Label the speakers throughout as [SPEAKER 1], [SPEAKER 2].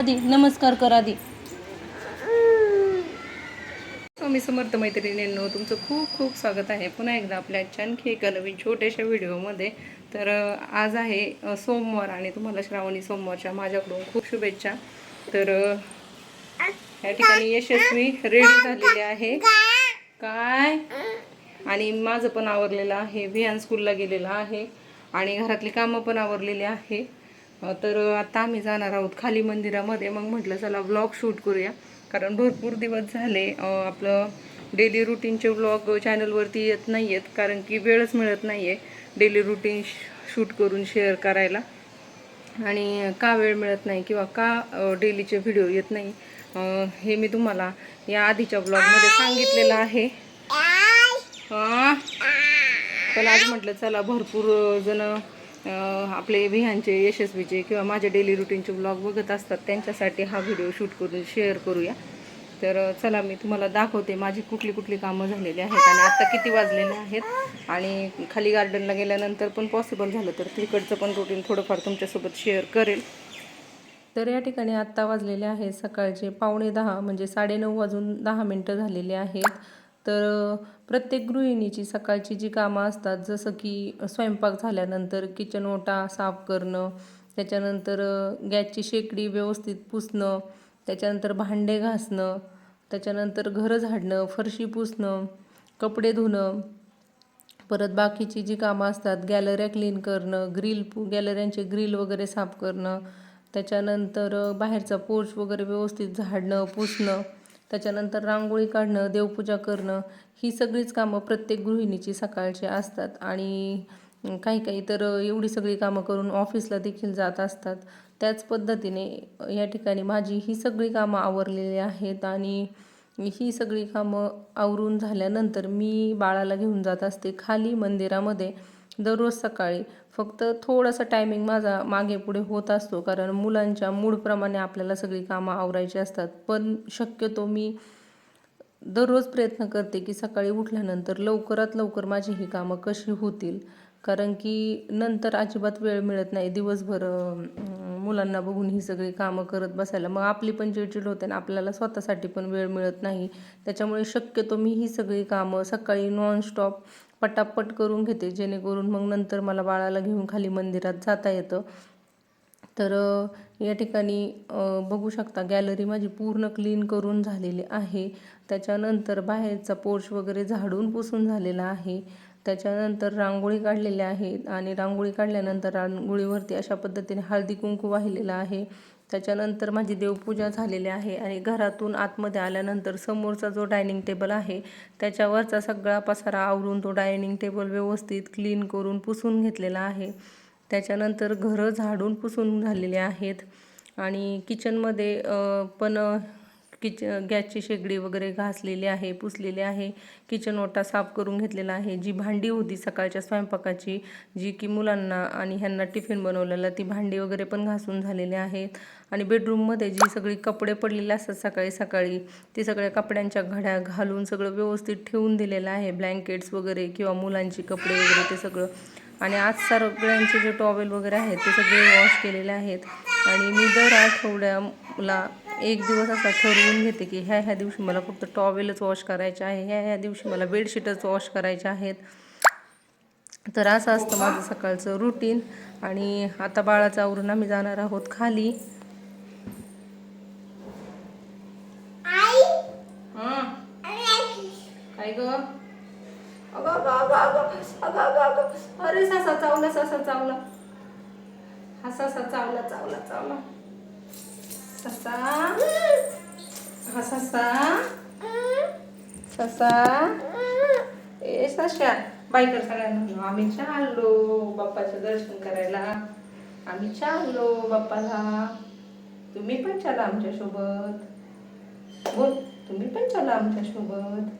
[SPEAKER 1] आधी नमस्कार कर आधी
[SPEAKER 2] स्वामी समर्थ मैत्रिणींनो तुमचं खूप खूप स्वागत आहे पुन्हा एकदा आपल्या आजच्या आणखी एका नवीन छोट्याशा व्हिडिओमध्ये. तर आज आहे सोमवार आणि तुम्हाला श्रावणी सोमवारच्या माझ्याकडून खूप शुभेच्छा. तर या ठिकाणी यशस्वी रेडी झालेले आहे. काय? आणि माझं पण आवरलेलं आहे विहान स्कूलला गेलेलं आहे. आणि घरातली कामं पण आवरलेली आहे. तर आता आम्ही जाणार आहोत खाली मंदिरामध्ये. मग म्हटलं चला व्लॉग शूट करूया. कारण भरपूर दिवस झाले आपलं डेली रुटीनचे व्लॉग चॅनलवरती येत नाही आहेत कारण की वेळच मिळत नाही आहे डेली रुटीन शूट करून शेअर करायला. आणि का वेळ मिळत नाही किंवा का डेलीचे व्हिडिओ येत नाही हे मी तुम्हाला या आधीच्या ब्लॉगमध्ये सांगितलेलं आहे. पण आज म्हटलं चला भरपूर जण आपले विहांचे यशस्वीचे किंवा माझ्या डेली रुटीनचे ब्लॉग बघत असतात त्यांच्यासाठी हा व्हिडिओ शूट करून शेअर करूया. तर चला मी तुम्हाला दाखवते माझी कुठली कुठली कामं झालेली आहेत आणि आत्ता किती वाजलेले आहेत. आणि खाली गार्डनला गेल्यानंतर पण पॉसिबल झालं तर तिकडचं पण रुटीन थोडंफार तुमच्यासोबत शेअर करेल. तर या ठिकाणी आत्ता वाजलेले आहेत सकाळचे पावणे दहा म्हणजे साडेनऊ वाजून दहा मिनटं झालेले आहेत. तर प्रत्येक गृहिणीची सकाळची जी कामं असतात जसं की स्वयंपाक झाल्यानंतर किचन ओटा साफ करणं त्याच्यानंतर गॅसची शेकडी व्यवस्थित पुसणं त्याच्यानंतर भांडे घासणं त्याच्यानंतर घरं झाडणं फरशी पुसणं कपडे धुणं परत बाकीची जी कामं असतात गॅलऱ्या क्लीन करणं ग्रिल गॅलऱ्यांचे ग्रिल वगैरे साफ करणं त्याच्यानंतर बाहेरचा पोर्च वगैरे व्यवस्थित झाडणं पुसणं त्याच्यानंतर रांगोळी काढणं देवपूजा करणं ही सगळीच कामं प्रत्येक गृहिणीची सकाळची असतात. आणि काही काही तर एवढी सगळी कामं करून ऑफिसला देखील जात असतात. त्याच पद्धतीने या ठिकाणी माझी ही सगळी कामं आवरलेली आहेत आणि ही सगळी कामं आवरून झाल्यानंतर मी बाळाला घेऊन जात असते खाली मंदिरामध्ये दररोज सकाळी. फक्त थोडासा टायमिंग माझा मागे पुढे होत असतो कारण मुलांच्या मूडप्रमाणे आपल्याला सगळी कामं आवरायची असतात. पण शक्यतो मी दररोज प्रयत्न करते की सकाळी उठल्यानंतर लवकरात लवकर माझी ही कामं कशी होतील. कारण की नंतर अजिबात वेळ मिळत नाही. दिवसभर मुलांना बघून ही सगळी कामं करत बसायला. मग आपली पण चिडचिड होते आणि आपल्याला स्वतःसाठी पण वेळ मिळत नाही. त्याच्यामुळे शक्यतो मी ही सगळी कामं सकाळी नॉनस्टॉप पटापट करून घेते जेणेकरून मग नंतर मला बाळाला घेऊन खाली मंदिरात जाता येतं. तर या ठिकाणी बघू शकता गॅलरी माझी पूर्ण क्लीन करून झालेली आहे. त्याच्यानंतर बाहेरचा पोर्च वगैरे झाडून पुसून झालेला आहे. त्याच्यानंतर रांगोळी काढलेली आहे आणि रांगोळी काढल्यानंतर रांगोळीवरती अशा पद्धतीने हळदी कुंकू वाहिलेलं आहे. त्याच्यानंतर माझी देवपूजा झालेली आहे आणि घरातून आतमध्ये आल्यानंतर समोरचा जो डायनिंग टेबल आहे त्याच्यावरचा सगळा पसारा आवरून तो डायनिंग टेबल व्यवस्थित क्लीन करून पुसून घेतलेला आहे. त्याच्यानंतर घरं झाडून पुसून झालेले आहेत आणि किचनमध्ये पण किच गॅसची शेगडी वगैरे घासलेली आहे पुसलेली आहे. किचन ओटा साफ करून घेतलेला आहे. जी भांडी होती सकाळच्या स्वयंपाकाची जी की मुलांना आणि ह्यांना टिफिन बनवलेला ती भांडी वगैरे पण घासून झालेली आहेत. आणि बेडरूममध्ये जी सगळी कपडे पडलेले असतात सकाळी सकाळी ती सगळ्या कपड्यांच्या घड्या घालून सगळं व्यवस्थित ठेवून दिलेलं आहे. ब्लँकेट्स वगैरे किंवा मुलांची कपडे वगैरे ते सगळं. आणि आज सगळ्यांचे जे टॉवेल वगैरे आहेत ते सगळे वॉश केलेले आहेत. आणि मी दर आठवड्याला एक दिवस असा ठरवून घेते की ह्या ह्या दिवशी मला फक्त टॉवेलच वॉश करायचे आहे ह्या ह्या दिवशी मला बेडशीटच वॉश करायचे आहेत. तर असं असतं माझं सकाळचं रुटीन आणि आता बाळाचं आवरून आम्ही जाणार आहोत खाली. असा ए सशा बाय सगळ्यांना आम्ही चाललो बाप्पाचं दर्शन करायला. आम्ही चाललो बाप्पाला. तुम्ही पण चला आमच्यासोबत बोल तुम्ही पण चला आमच्यासोबत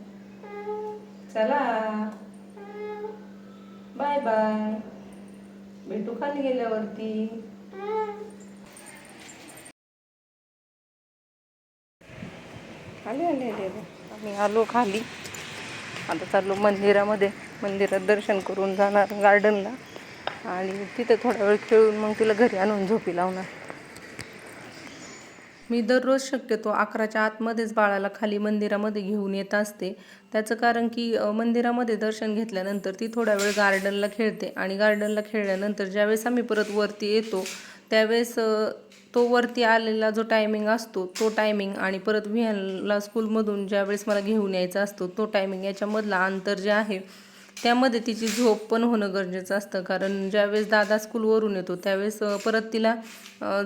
[SPEAKER 2] चला. Bye bye. भेटू खाली गेल्यावरती आले आले आले आले. आम्ही आलो खाली. आता चाललो मंदिरामध्ये. मंदिरात दर्शन करून जाणार गार्डनला आणि तिथे थोडा वेळ खेळून मग तिला घरी आणून झोपी लावणार. मी दररोज शक्यतो अकराच्या आतमध्येच बाळाला खाली मंदिरामध्ये घेऊन येत असते. त्याचं कारण की मंदिरामध्ये दर्शन घेतल्यानंतर ती थोडा वेळ गार्डनला खेळते. आणि गार्डनला खेळल्यानंतर ज्यावेळेस आम्ही परत वरती येतो त्यावेळेस तो वरती आलेला जो टायमिंग असतो तो टायमिंग आणि परत व्हॅनला स्कूलमधून ज्यावेळेस मला घेऊन यायचा असतो तो टायमिंग याच्यामधला अंतर जे आहे त्यामध्ये तिची झोप पण होणं गरजेचं असतं. कारण ज्यावेळेस दादा स्कूलवरून येतो त्यावेळेस परत तिला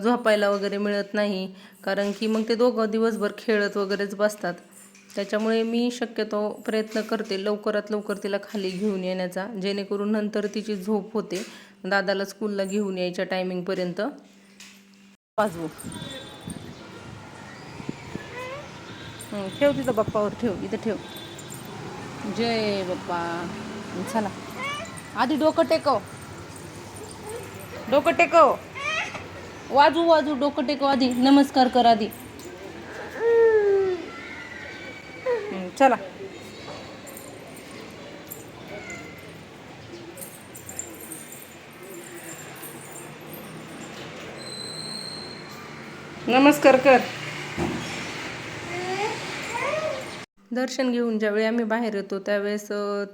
[SPEAKER 2] झोपायला वगैरे मिळत नाही. कारण की मग ते दोघं दिवसभर खेळत वगैरेच बसतात. त्याच्यामुळे मी शक्यतो प्रयत्न करते लवकरात लवकर तिला खाली घेऊन येण्याचा. जेणेकरून नंतर तिची झोप होते. दादाला स्कूलला घेऊन यायच्या टायमिंगपर्यंत वाजवू. ठेव तिथं बाप्पावर ठेव इथं ठेव. जय बाप्पा. चला. आधी डोकं टेकव. डोकं टेकव. वाजू वाजू डोकं टेकव आधी. नमस्कार कर आधी. चला. नमस्कार कर. दर्शन घेऊन ज्यावेळी आम्ही बाहेर येतो त्यावेळेस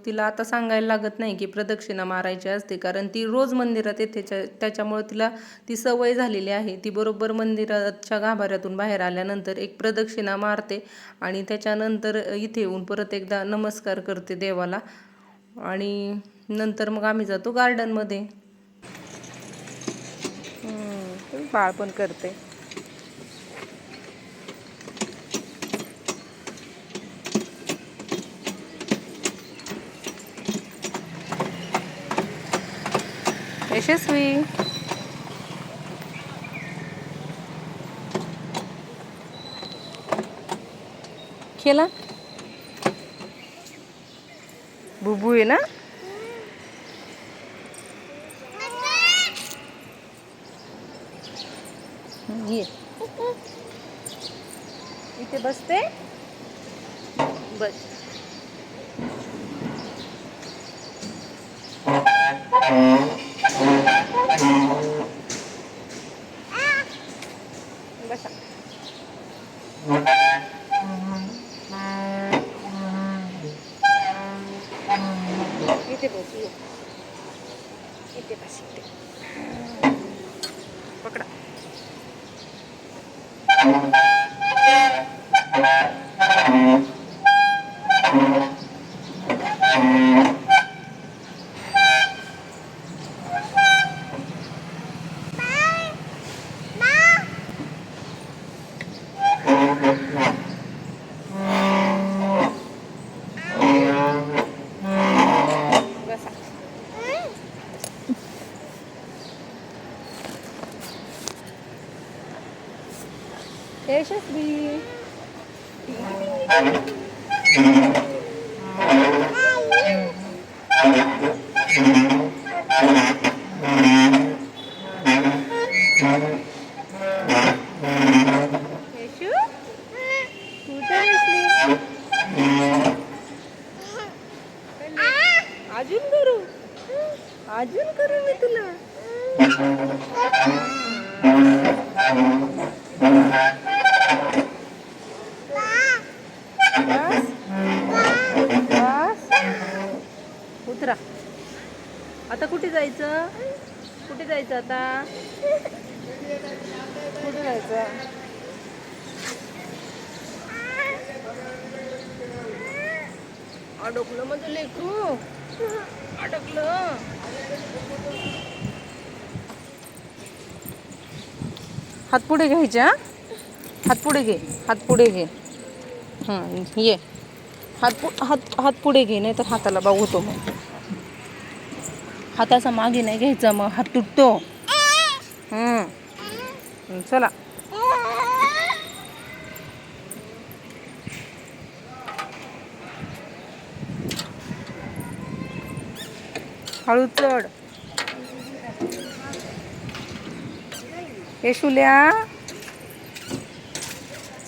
[SPEAKER 2] तिला आता सांगायला लागत नाही की प्रदक्षिणा मारायची असते कारण ती रोज मंदिरात येते. त्या- त्याच्यामुळे तिला ती सवय झालेली आहे. ती बरोबर मंदिराच्या गाभाऱ्यातून बाहेर आल्यानंतर एक प्रदक्षिणा मारते आणि त्याच्यानंतर इथे येऊन परत एकदा नमस्कार करते देवाला. आणि नंतर मग आम्ही जातो गार्डनमध्ये बाळ पण करते. यशस्वी खेळा बुबू आहे ना ये इथे बसते बस बसा इथे बस इथे पकडा बसा यशू हात पुढे घ्यायचे हा? हात पुढे घे हात पुढे घे. हां ये. हात पु हात हात पुढे घे नाही तर हाताला बाऊ होतो मग. हाताचा मागे नाही घ्यायचा मग हात तुटतो. चला. हळू चढ. येशुल्या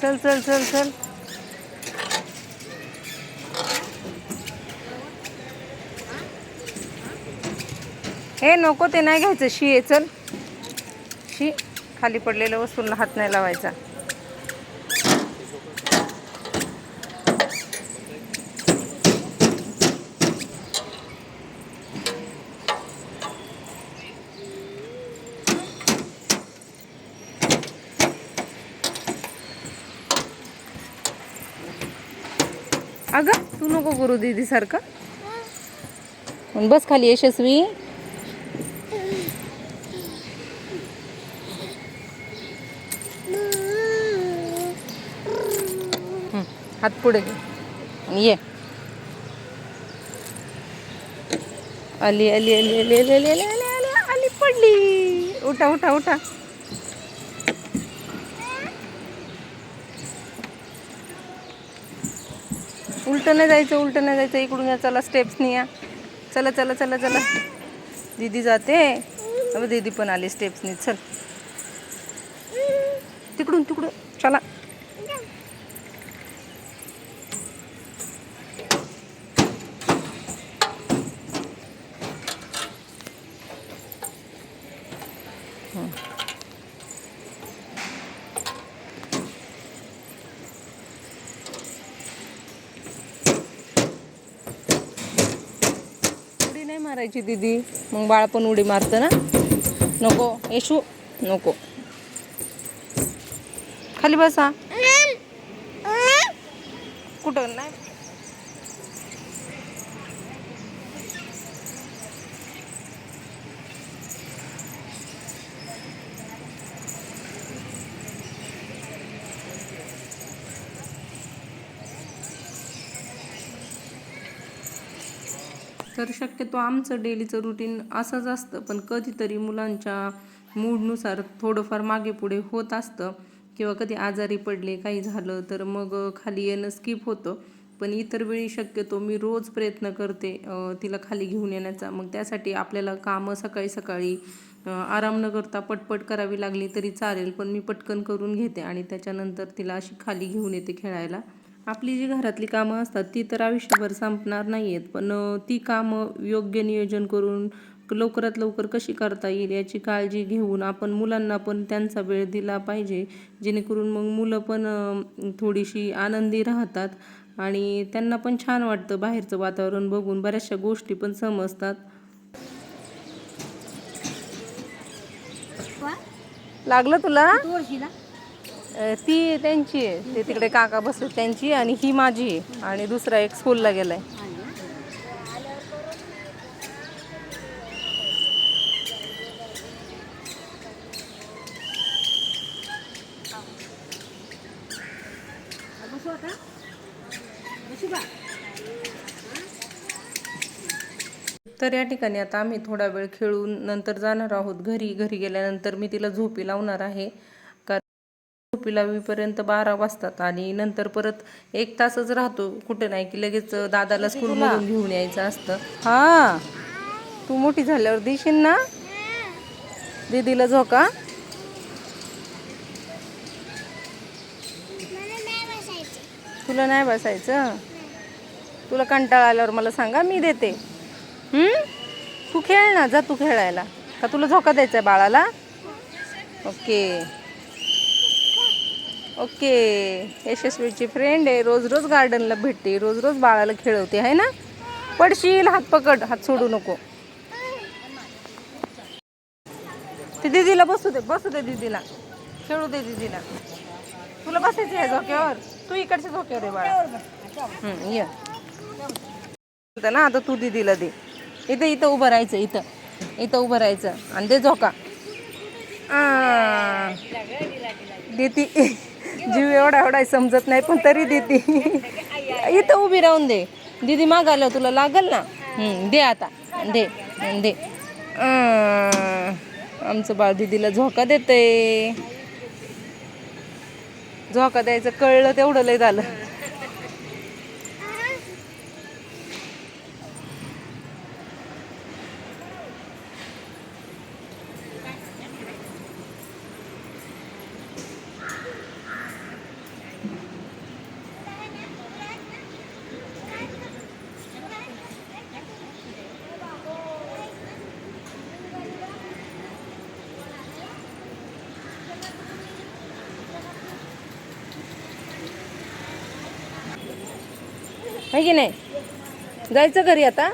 [SPEAKER 2] चल चल चल चल. हे नको ते नाही घ्यायचं. शी आहे चल. शी खाली पडलेल्या वस्तूंना हात नाही लावायचा. गुरु करू दीदी सारखं बस खाली यशस्वी हात पुढे ये अली अली अली अली अली अली अली अली पडली उठा उठा उठा उलटं नाही जायचं उलटं नाही जायचं. इकडून या चला स्टेप्सनी या. चला चला चला चला. दीदी जाते. अबे दीदी पण आली स्टेप्सनी चल. तिकडून तिकडून. चला. करायची दीदी. मग बाळ पण उडी मारतं ना. नको येशू नको. खाली बसा. कुठं? नाही. तर शक्यतो आमचं डेलीचं रुटीन असंच असतं. पण कधीतरी मुलांच्या मूडनुसार थोडंफार मागे पुढे होत असतं. किंवा कधी आजारी पडले काही झालं तर मग खाली येणं स्किप होतं. पण इतर वेळी शक्यतो मी रोज प्रयत्न करते तिला खाली घेऊन येण्याचा. मग त्यासाठी आपल्याला कामं सकाळी सकाळी आराम न करता पटपट करावी लागली तरी चालेल. पण मी पटकन करून घेते आणि त्याच्यानंतर तिला अशी खाली घेऊन येते खेळायला. आपली जी घरातली कामं असतात ती तर आयुष्यभर संपणार नाही आहेत पण ती कामं योग्य नियोजन करून लवकरात लवकर कशी करता येईल याची काळजी घेऊन आपण मुलांना पण त्यांचा वेळ दिला पाहिजे. जेणेकरून मग मुलं पण थोडीशी आनंदी राहतात आणि त्यांना पण छान वाटतं बाहेरचं वातावरण बघून. बऱ्याचशा गोष्टी पण समजतात. लागलं तुला? अ, ती त्यांची आहे. ते तिकडे काका बसले त्यांची आणि ही माझी आहे. आणि दुसरा एक स्कूलला गेलाय. तर या ठिकाणी आता आम्ही थोडा वेळ खेळून नंतर जाणार आहोत. घरी घरी गेल्यानंतर मी तिला झोपी लावणार आहे. कारण झोपी लावीपर्यंत बारा वाजतात आणि नंतर परत एक तासच राहतो कुठे नाही की लगेच दादाला स्कूलमधून घेऊन यायचं असतं. हा. तू मोठी झाल्यावर देशील ना? दीदीला झोका? तुला नाही बसायचं? तुला कंटाळा आल्यावर मला सांगा मी देते. हम्म? तू खेळ ना जा तू खेळायला. का तुला झोका द्यायचा आहे बाळाला ओके. ओके यशस्वीची फ्रेंड आहे. रोज रोज गार्डनला भेटते रोज रोज बाळाला खेळवते आहे ना? पडशील हात पकड हात सोडू नको. ते दीदीला बसू दे बसू दे दीदीला. खेळू दे दीदीला. तुला बसायचं आहे झोक्यावर? तू इकडच्या झोक्यावर आहे बाळा. ये. ना आता तू दीदीला दे. इथं इथं उभं राहायचं इथं. इथं उभं राहायचं. आणि दे झोका. आ. देती. जीव एवढा एवढा आहे, समजत नाही पण तरी देते. इथं उभी राहून दे. दीदी मागायला तुला लागल ना? दे आता. दे दे. आमचं बाळ दीदीला झोका देते झोका द्यायचं कळलं तेवढं लय झालं. आहे की नाही? जायचं घरी आता?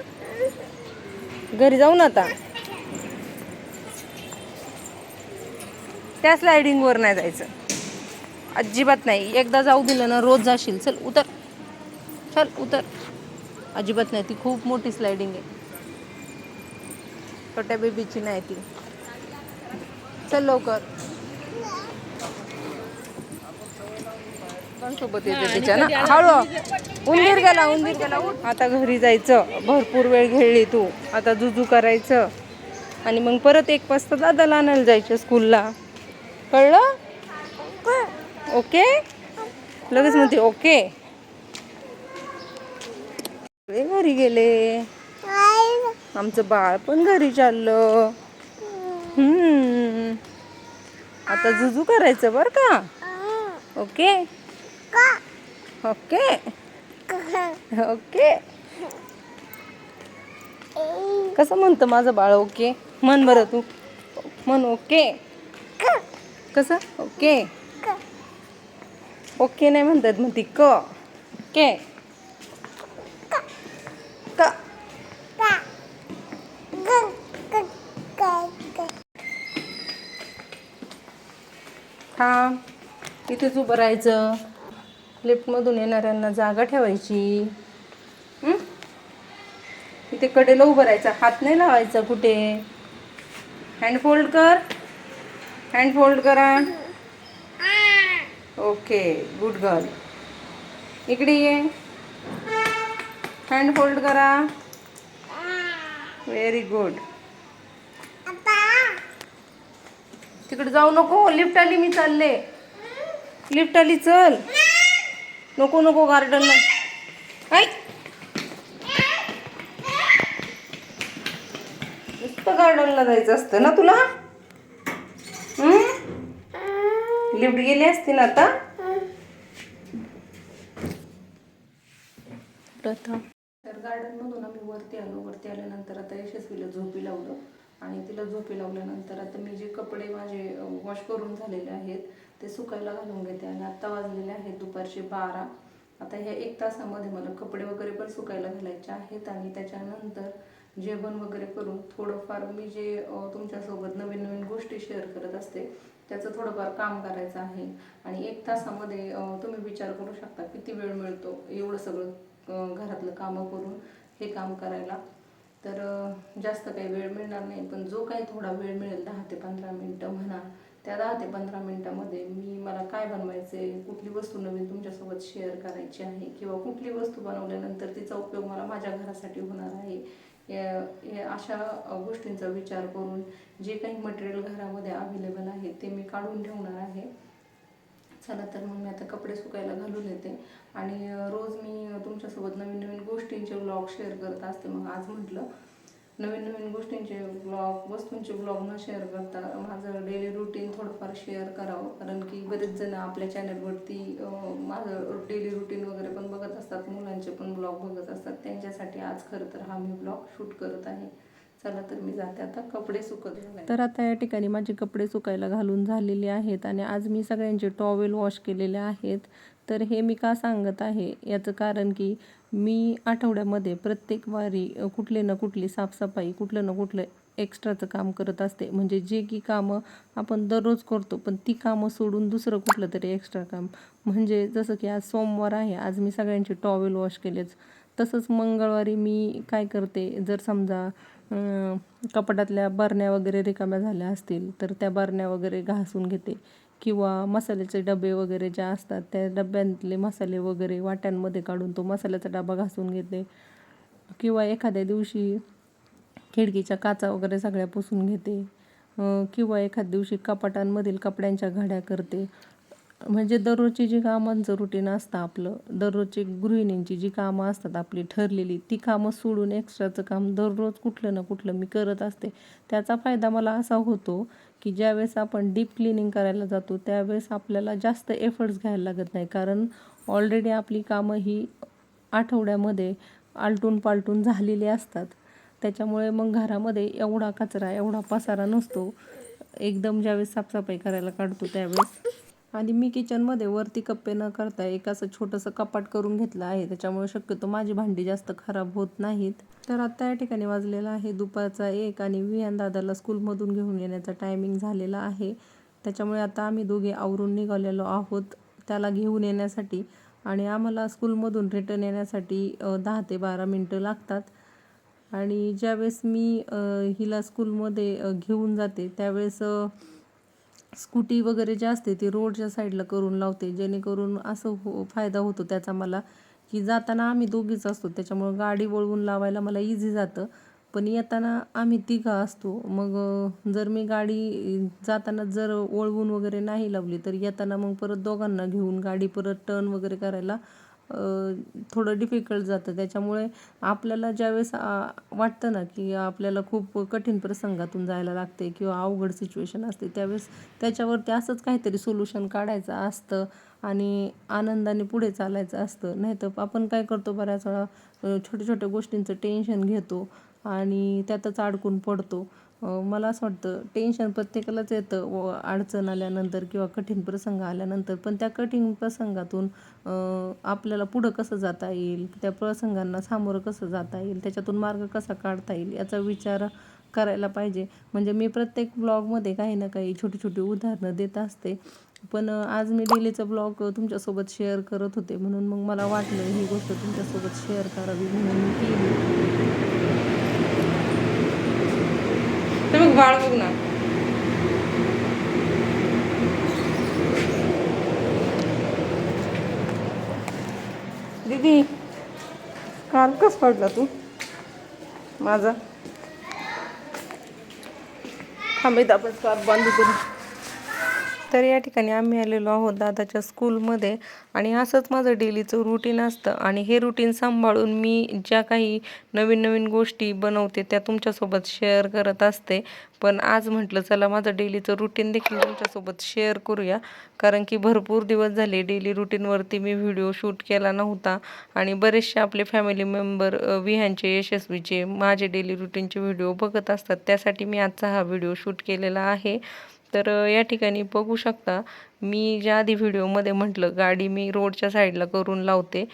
[SPEAKER 2] घरी जाऊ आता. त्या स्लायडिंगवर नाही जायचं. अजिबात नाही. एकदा जाऊ दिलं ना रोज जाशील. चल उतर. चल उतर. अजिबात नाही. ती खूप मोठी स्लायडिंग आहे. छोट्या बेबीची नाही ती. चल लवकर. पण सोबत येते तिच्या ना हळू. उंदीर गेला उंदीर गेला. आता घरी जायचं. भरपूर वेळ खेळली तू. आता जुजू करायचं. आणि मग परत एक वाजता दादाला आणायला जायचं स्कूलला. कळलं? ओके? लगेच म्हणते ओके. घरी गेले. आमचं बाळ पण घरी चाललं. हम्म. आता जुजू करायचं बर का? ओके? ओके ओके कसं म्हणतं माझं बाळ? ओके म्हण बरं तू. म्हण ओके कसं? ओके ओके नाही म्हणतात म्हणती क. ओके क. थांब. इथेच उभं राहायचं. लिफ्टमधून येणाऱ्यांना जागा ठेवायची. इथे कडेला उभं राहायचं हात नाही लावायचा कुठे? हँड फोल्ड कर. हँड फोल्ड करा. ओके गुड गर्ल इकडे ये. हँड फोल्ड करा. व्हेरी गुड तिकडे जाऊ नको. लिफ्ट आली मी चालले. लिफ्ट आली चल. नको नको गार्डनला ऐ नुसतं गार्डनला जायचं असतं ना तुला? लिफ्ट गेली असती ना आता? प्रथम. तर गार्डनमधून आम्ही वरती आलो. वरती आल्यानंतर आता यशस्वीला झोपी लावलं. आणि तिला झोपी लावल्यानंतर आता मी जे कपडे माझे वॉश करून झालेले आहेत ते सुकायला घालून घेते आणि आत्ता वाजलेले आहेत दुपारचे बारा. आता ह्या एक तासामध्ये मला कपडे वगैरे पण सुकायला घालायचे आहेत आणि त्याच्यानंतर जेवण वगैरे करून थोडंफार मी जे तुमच्यासोबत नवीन नवीन गोष्टी शेअर करत असते त्याचं थोडंफार काम करायचं आहे. आणि एक तासामध्ये तुम्ही विचार करू शकता किती वेळ मिळतो एवढं सगळं घरातलं कामं करून हे काम करायला. तर जास्त काही वेळ मिळणार नाही पण जो काही थोडा वेळ मिळेल दहा ते पंधरा मिनटं म्हणा त्या दहा ते पंधरा मिनटामध्ये मी मला काय बनवायचे कुठली वस्तू नवीन तुमच्यासोबत शेअर करायची आहे किंवा कुठली वस्तू बनवल्यानंतर तिचा उपयोग मला माझ्या घरासाठी होणार आहे या- या अशा गोष्टींचा विचार करून जे काही मटेरियल घरामध्ये अवेलेबल आहे ते मी काढून ठेवणार आहे. चला तर मग मी आता कपडे सुकायला घालून येते. आणि रोज मी तुमच्यासोबत नवीन नवीन गोष्टींचे व्लॉग शेअर करत असते मग आज म्हटलं नवीन नवीन गोष्टींचे ब्लॉग वस्तूंचे ब्लॉग न शेअर करता माझं डेली रुटीन थोडंफार शेअर करावं. कारण की बरेच जण आपल्या चॅनलवरती माझं डेली रुटीन वगैरे पण बघत असतात. मुलांचे पण ब्लॉग बघत असतात. त्यांच्यासाठी आज खरं तर हा मी ब्लॉग शूट करत आहे. चला तर मी जाते आता कपडे सुकत तर आता या ठिकाणी माझे कपडे सुकायला घालून झालेले आहेत आणि आज मी सगळ्यांचे टॉवेल वॉश केलेले आहेत. तर हे मी का सांगत आहे? याचं कारण की मी आठवड्यामध्ये प्रत्येक वारी कुठले ना कुठली साफसफाई कुठलं ना कुठलं एक्स्ट्राचं काम करत असते. म्हणजे जे की कामं आपण दररोज करतो पण ती कामं सोडून दुसरं कुठलं तरी एक्स्ट्रा काम. म्हणजे जसं की आज सोमवार आहे आज मी सगळ्यांचे टॉवेल वॉश केलेच तसंच मंगळवारी मी काय करते जर समजा कपाटातल्या बरण्या वगैरे रिकाम्या झाल्या असतील तर त्या बरण्या वगैरे घासून घेते. किंवा मसाल्याचे डबे वगैरे ज्या असतात त्या डब्यांतले मसाले वगैरे वाट्यांमध्ये काढून तो मसाल्याचा डबा घासून घेते. किंवा एखाद्या दिवशी खिडकीच्या काचा वगैरे सगळ्या पुसून घेते. किंवा एखाद्या दिवशी कपाटांमधील कपड्यांच्या घड्या करते. म्हणजे दररोजची जी कामांचं रुटीन असतं आपलं दररोजची गृहिणींची जी कामं असतात आपली ठरलेली ती कामं सोडून एक्स्ट्राचं काम दररोज कुठलं ना कुठलं मी करत असते. त्याचा फायदा मला असा होतो की ज्यावेळेस आपण डीप क्लिनिंग करायला जातो त्यावेळेस आपल्याला जास्त एफर्ट्स घ्यायला लागत नाही. कारण ऑलरेडी आपली कामं ही आठवड्यामध्ये आलटून पालटून झालेली असतात. त्याच्यामुळे मग घरामध्ये एवढा कचरा एवढा पसारा नसतो. एकदम ज्यावेळेस साफसफाई करायला काढतो त्यावेळेस. आणि मी किचनमध्ये वरती कप्पे न करता एक असं छोटंसं कपाट करून घेतलं आहे. त्याच्यामुळे शक्यतो माझी भांडी जास्त खराब होत नाहीत. तर आता या ठिकाणी वाजलेला आहे. दुपारचा एक आणि विहान दादाला स्कूलमधून घेऊन येण्याचा टायमिंग झालेला आहे. त्याच्यामुळे आता आम्ही दोघे आवरून निघालेलो आहोत त्याला घेऊन येण्यासाठी. आणि आम्हाला स्कूलमधून रिटर्न येण्यासाठी दहा ते बारा मिनटं लागतात. आणि ज्यावेळेस मी हिला स्कूलमध्ये घेऊन जाते त्यावेळेस स्कूटी वगैरे जे असते ते रोडच्या साईडला करून लावते जेणेकरून असं हो फायदा होतो त्याचा मला. की जाताना आम्ही दोघीच असतो त्याच्यामुळं गाडी वळवून लावायला मला इझी जातं. पण येताना आम्ही तिघा असतो. मग जर मी गाडी जाताना जर वळवून वगैरे नाही लावली तर येताना मग परत दोघांना घेऊन गाडी परत टर्न वगैरे करायला थोडं डिफिकल्ट जातं. त्याच्यामुळे आपल्याला ज्यावेळेस वाटतं ना की आपल्याला खूप कठीण प्रसंगातून जायला लागते किंवा अवघड सिच्युएशन असते त्यावेळेस त्याच्यावरती असंच काहीतरी सोल्युशन काढायचं असतं आणि आनंदाने पुढे चालायचं असतं. नाहीतर आपण काय करतो बऱ्याच वेळा छोट्या छोट्या गोष्टींचं टेन्शन घेतो आणि त्यातच अडकून पडतो. मला असं वाटतं टेन्शन प्रत्येकालाच येतं व अडचण आल्यानंतर किंवा कठीण प्रसंग आल्यानंतर. पण त्या कठीण प्रसंगातून आपल्याला पुढं कसं जाता येईल? त्या प्रसंगांना सामोरं कसं जाता येईल? त्याच्यातून मार्ग कसा काढता येईल? याचा विचार करायला पाहिजे. म्हणजे मी प्रत्येक ब्लॉगमध्ये काही ना काही छोटी छोटी उदाहरणं देत असते. पण आज मी डेलीचा ब्लॉग तुमच्यासोबत शेअर करत होते. म्हणून मग मला वाटलं ही गोष्ट तुमच्यासोबत शेअर करावी म्हणून मी केली. तर बघ ना. दीदी काल कस पडला तू? माझा. थांबे आपण स्कार्फ बांधू करू. तर या ठिकाणी आम्ही आलेलो आहोत दादाच्या स्कूलमध्ये आणि असंच माझं डेलीचं रुटीन असतं आणि हे रुटीन सांभाळून मी ज्या काही नवीन नवीन गोष्टी बनवते त्या तुमच्यासोबत शेअर करत असते. पण आज म्हटलं चला माझं डेलीचं रुटीन देखील तुमच्यासोबत शेअर करूया. कारण की भरपूर दिवस झाले डेली रुटीनवरती मी व्हिडिओ शूट केला नव्हता आणि बरेचसे आपले फॅमिली मेंबर विह्यांचे यशस्वीचे माझे डेली रुटीनचे व्हिडिओ बघत असतात. त्यासाठी मी आजचा हा व्हिडिओ शूट केलेला आहे. तर या ठिकाणी बघू शकता मी ज्या आधी व्हिडिओमध्ये म्हटलं गाडी मी रोडच्या साईडला करून लावते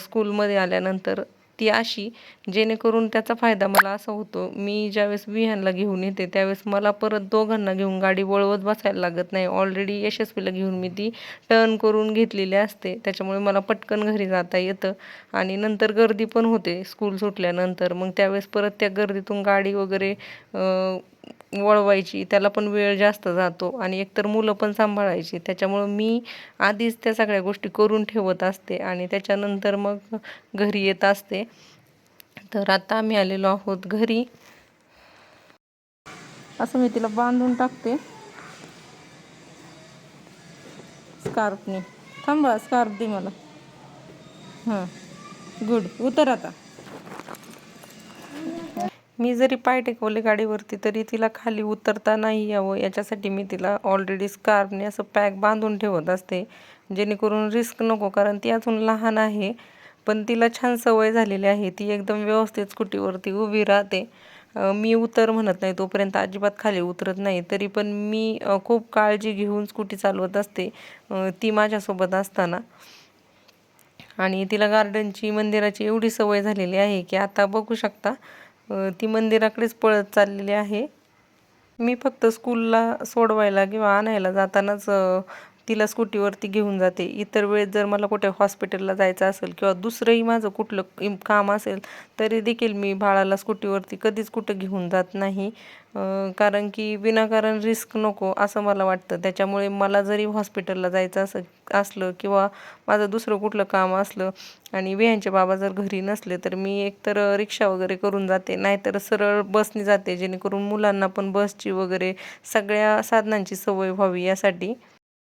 [SPEAKER 2] स्कूलमध्ये आल्यानंतर ती अशी जेणेकरून त्याचा फायदा मला असा होतो मी ज्यावेळेस विहानला घेऊन येते त्यावेळेस मला परत दोघांना घेऊन गाडी वळवत बसायला लागत नाही. ऑलरेडी यशस्वीला घेऊन मी ती टर्न करून घेतलेली असते त्याच्यामुळे मला पटकन घरी जाता येतं आणि नंतर गर्दी पण होते स्कूल सुटल्यानंतर. मग त्यावेळेस परत त्या गर्दीतून गाडी वगैरे वळवायची त्याला पण वेळ जास्त जातो आणि एकतर मुलं पण सांभाळायची. त्याच्यामुळं मी आधीच त्या सगळ्या गोष्टी करून ठेवत असते आणि त्याच्यानंतर मग घरी येत असते. तर आता आम्ही आलेलो आहोत घरी. असं मी तिला बांधून टाकते. स्कार्फनी थांबा स्कार्फ दे मला. हां. गुड. उतर आता. मी जरी पाय टेकवले गाडीवरती तरी तिला खाली उतरता नाही यावं. याच्यासाठी मी तिला ऑलरेडी स्कार्फने असं पॅक बांधून ठेवत असते जेणेकरून रिस्क नको कारण ती अजून लहान आहे. पण तिला छान सवय झालेली आहे. ती एकदम व्यवस्थित स्कूटीवरती उभी राहते. मी उतर म्हणत नाही तोपर्यंत अजिबात खाली उतरत नाही. तरी पण मी खूप काळजी घेऊन स्कूटी चालवत असते ती माझ्यासोबत असताना. आणि तिला गार्डनची मंदिराची एवढी सवय झालेली आहे की आता बघू शकता ती मंदिराकडेच पळत चाललेली आहे. मी फक्त स्कूलला सोडवायला किंवा आणायला जातानाच तिला स्कूटीवरती घेऊन जाते. इतर वेळेस जर मला कुठे हॉस्पिटलला जायचं असेल किंवा दुसरंही माझं कुठलं काम असेल तरी देखील मी बाळाला स्कूटीवरती कधीच कुठं घेऊन जात नाही. कारण की विनाकारण रिस्क नको असं मला वाटतं. त्याच्यामुळे मला जरी हॉस्पिटलला जायचं असं असलं किंवा माझं दुसरं कुठलं काम असलं आणि विह्यांचे बाबा जर घरी नसले तर मी एकतर रिक्षा वगैरे करून जाते. नाहीतर सरळ बसने जाते जेणेकरून मुलांना पण बसची वगैरे सगळ्या साधनांची सवय व्हावी यासाठी.